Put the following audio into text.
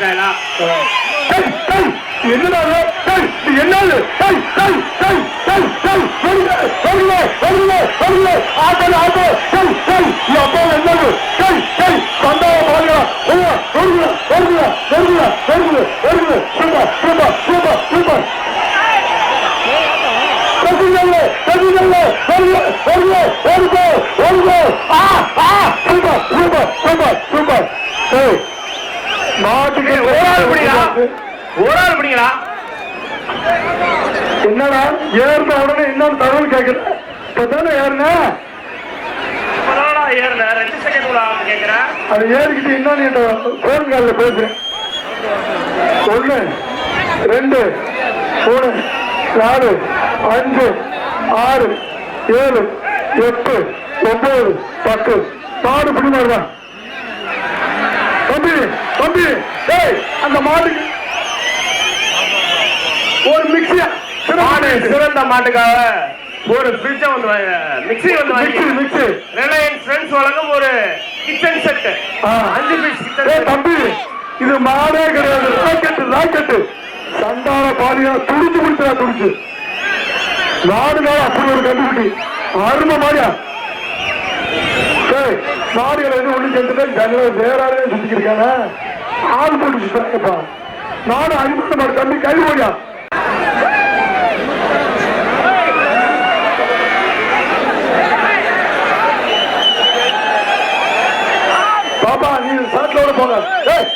ஸ்டைலா டேய், நாட்டுக்கு ஒரு ஆள் பிடிங்களா ஒரு ஆள் பிடிங்களா என்னடா? ஏறின உடனே இன்னொரு தகவல் கேட்கிறேன் ஏறின? இப்பதானடா ஏறுன. அது ஏறிக்கிட்டு என்கிட்ட ஃபோன் காலில் பேசுறேன். ஒன்று ரெண்டு மூணு நாலு அஞ்சு ஆறு ஏழு எட்டு ஒன்பது பத்து. பிடிமாடு தான் தம்பி தம்பி டேய் அந்த மாட்டுக்கு ஒரு மிக்சியா மாடு சிறந்த மாட்டுக்காக ஒரு ஃப்ரிட்ஜ வந்து மிக்ஸி வந்து மிக்சி மிக்சி ரிலையன்ஸ் ஃப்ரெண்ட்ஸ் வழங்கும் ஒரு கிச்சன் செட். அஞ்சு பீஸ் கிச்சன் தம்பி இது மாடே கிடையாது. ராக்கெட்டு ராக்கெட்டு சண்டான பாலியா துடிச்சு குடிச்சா துடிச்சு. நாடு நாள் அப்படி ஒரு கண்டுபிடி. அருமை மாடியா. ஏய் மாடுகளை எதுவும் ஒண்ணு சேர்ந்துட்டு ஜனங்கள் வேற ஆளே சுத்திக்கிட்டு இருக்காங்க ஆள் போட்டு சுத்தாங்கப்பா நானும் அனுப்பிட்ட மாடு தம்பி கை போடியா? பாப்பா நீ சாட்டிலோட போங்க. ஏய்!